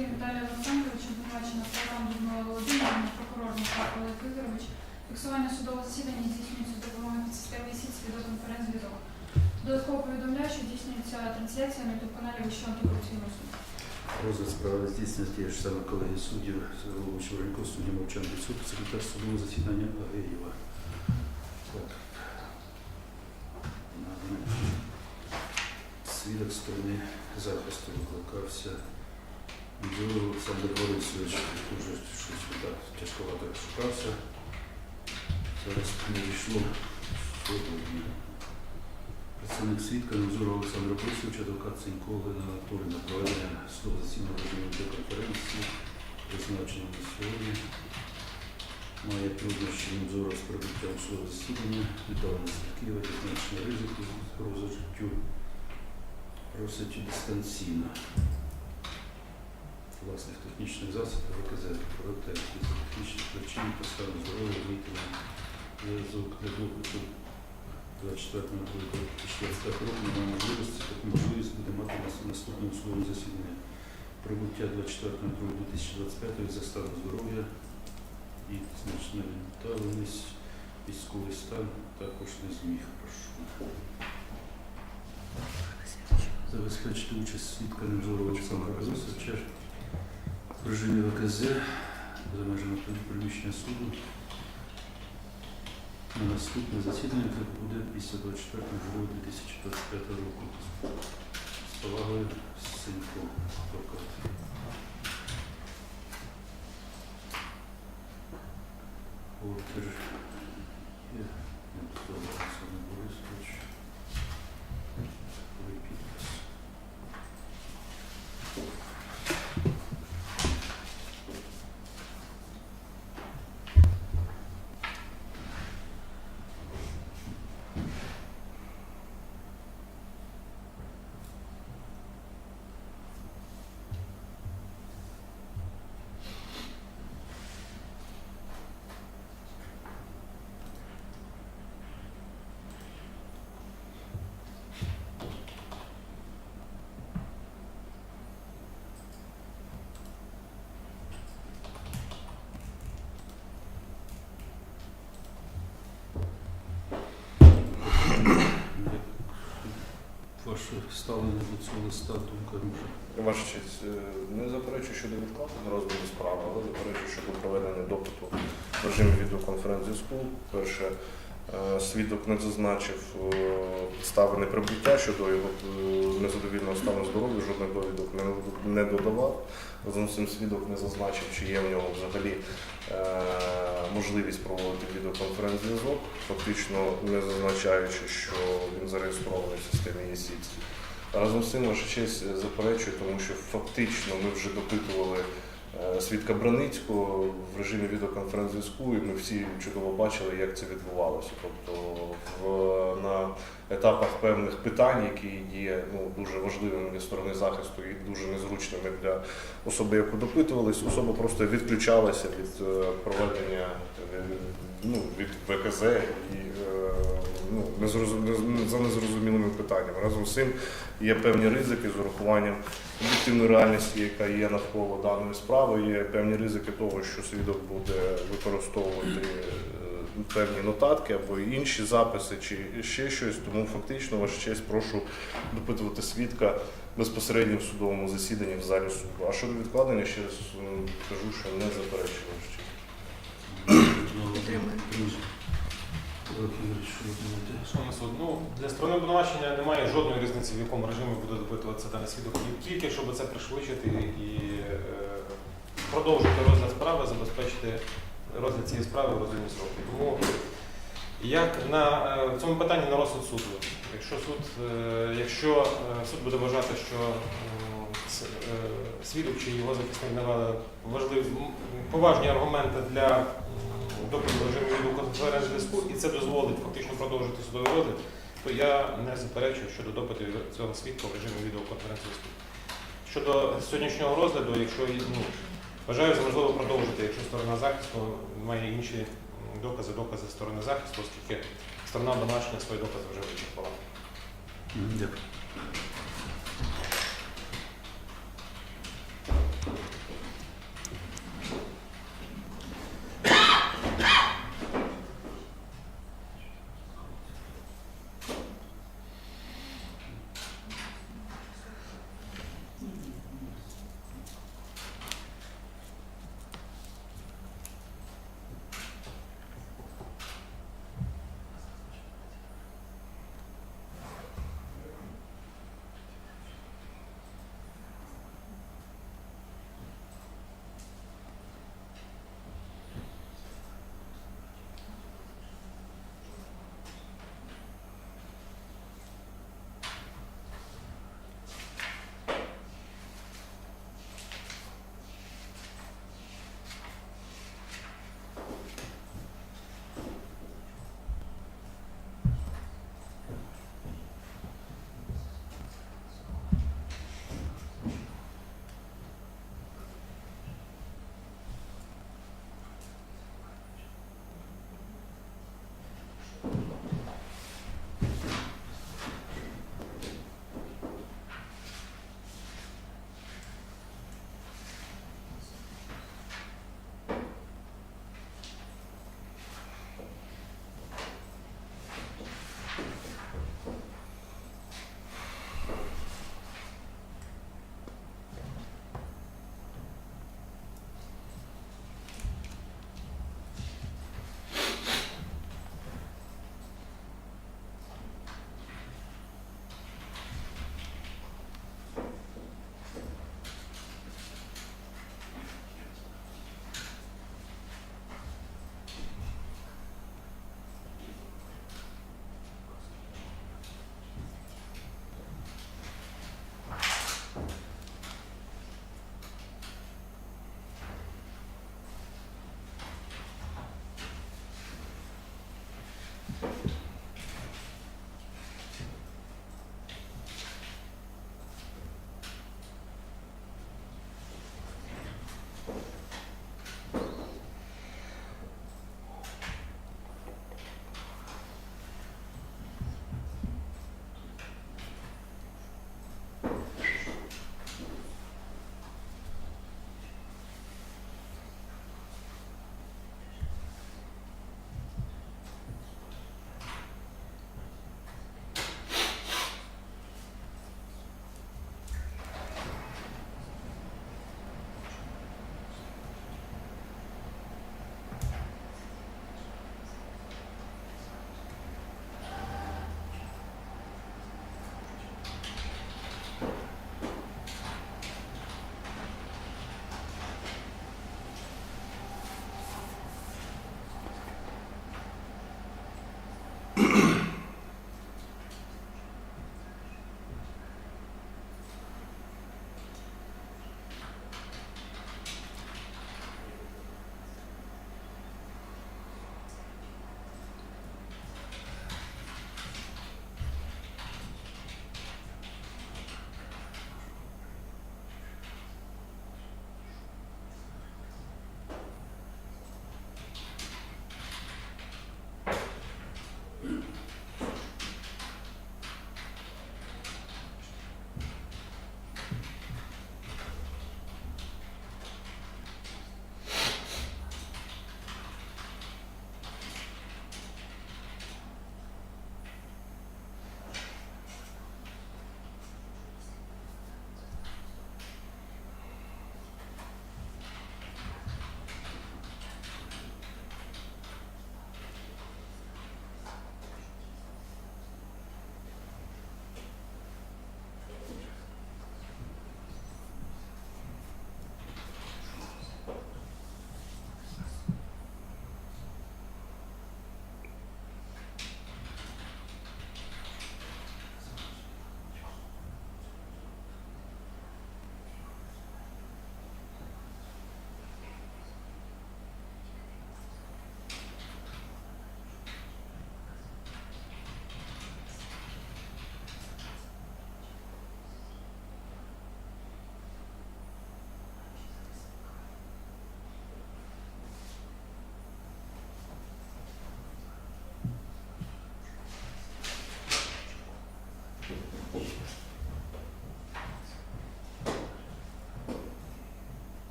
судді Віталія Олександровича, обвинувачена Славан Людмила Володимирівна, прокурор Михайло Олег Ігорович. Фіксування судового засідання здійснюється з допомогою підсистеми СІЦ відеоконференц-зв'язок. Додатково повідомляю, що здійснюється трансляція на ютуб-каналі Вищого антикорупційного суду. Розгляд справи здійснення тієї ж саме колеги суддів, Воронько, судді Мовчан Відсуд, секретар судового засідання Агеєва. Свідок сторони захисту викликався. Дюр Олександр Борисович дуже щось так, тяжковато шукався. Зараз не війшло. Представник свідка Назура Олександра Борисович, адвокат Ценько Олена Анатоліна, проведення судового засідання конференції, призначено на сьогодні. Має труднощі надзору з прибуттям судового засідання, віддалення з Києва, зазначення ризику життю. Просить дистанційно власних технічних засобів ВКЗ проте із технічних причин та стану здоров'я вийти зв'язок для допиту 24.05.2025 року немає можливості, таку можливість буде мати на наступному судовому засіданні. Прибуття 24.02.2025 за станом здоров'я і значна віддаленість, військовий стан також не зміг. Прошу. Забезпечити участь свідка Невзору Олександра Борисовича в ВКЗ за межами приміщення суду на наступне засідання, буде після 24 грудня 2025 року. З повагою Синько. Адвокат. Ордер є. Невзору Олександр Борисович. Ой, підпис. Ваше ставлення до цього листа, думка може. Ваша честь, не заперечую щодо відкладення розгляду справи, але заперечую щодо проведення допиту в режимі відеоконференц-зв'язку. Перше, е, свідок не зазначив е, підстави неприбуття щодо його е, незадовільного стану здоров'я, жодних довідок не- додавав. Разом з цим свідок не зазначив, чи є в нього взагалі можливість проводити відеоконференц-зв'язок, фактично не зазначаючи, що він зареєстрований в системі ЄСІЦ. Разом з цим ваша честь е, заперечую, тому що фактично ми вже допитували е, свідка Браницького в режимі відеоконференц-зв'язку, і ми всі чудово бачили, як це відбувалося. Тобто в, на етапах певних питань, які є ну, дуже важливими для сторони захисту і дуже незручними для особи, яку допитувались, особа просто відключалася від е, проведення ну, від ВКЗ і ну, за незрозумілими питаннями. Разом з цим є певні ризики з урахуванням об'єктивної реальності, яка є навколо даної справи. Є певні ризики того, що свідок буде використовувати е, певні нотатки або інші записи, чи ще щось. Тому фактично, ваша честь, прошу допитувати свідка безпосередньо в судовому засіданні в залі суду. А щодо відкладення, ще раз кажу, що не заперечую. Олег Ігорович, що ви думаєте? Шановний суд, ну для сторони обвинувачення немає жодної різниці, в якому режимі буде допитуватися даний свідок, тільки щоб це пришвидшити і е, продовжити розгляд справи, забезпечити розгляд цієї справи в розумні сроки. Тому як на е, в цьому питанні на розсуд суду. Якщо суд, е, якщо е, суд буде вважати, що свідок чи його захисник навели важливі поважні аргументи для допиту в режимі відеоконференц-зв'язку, і це дозволить фактично продовжити судовий розгляд, то я не заперечую щодо допиту цього свідка в режимі відеоконференц-зв'язку. Щодо сьогоднішнього розгляду, якщо ну, вважаю за можливо продовжити, якщо сторона захисту має інші докази, докази сторони захисту, оскільки сторона обвинувачення свої докази вже вичерпала. Дякую.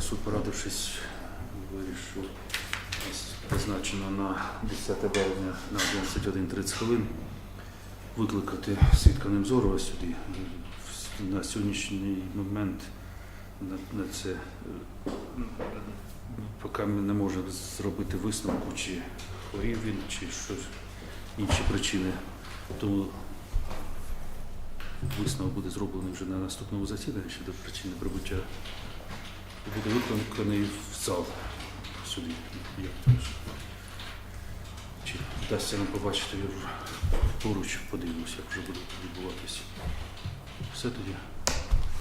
Суд, порадившись, вирішив призначено на 10 березня на 21.30 хвилин викликати свідка Немзорова сюди. На сьогоднішній момент на, це е, поки ми не можемо зробити висновку, чи хворів він, чи щось інші причини. Тому висновок буде зроблений вже на наступному засіданні щодо причини прибуття. Буде викликаний в зал сюди. Чи вдасться нам побачити його поруч, подивимося, як вже буде відбуватися. Все тоді.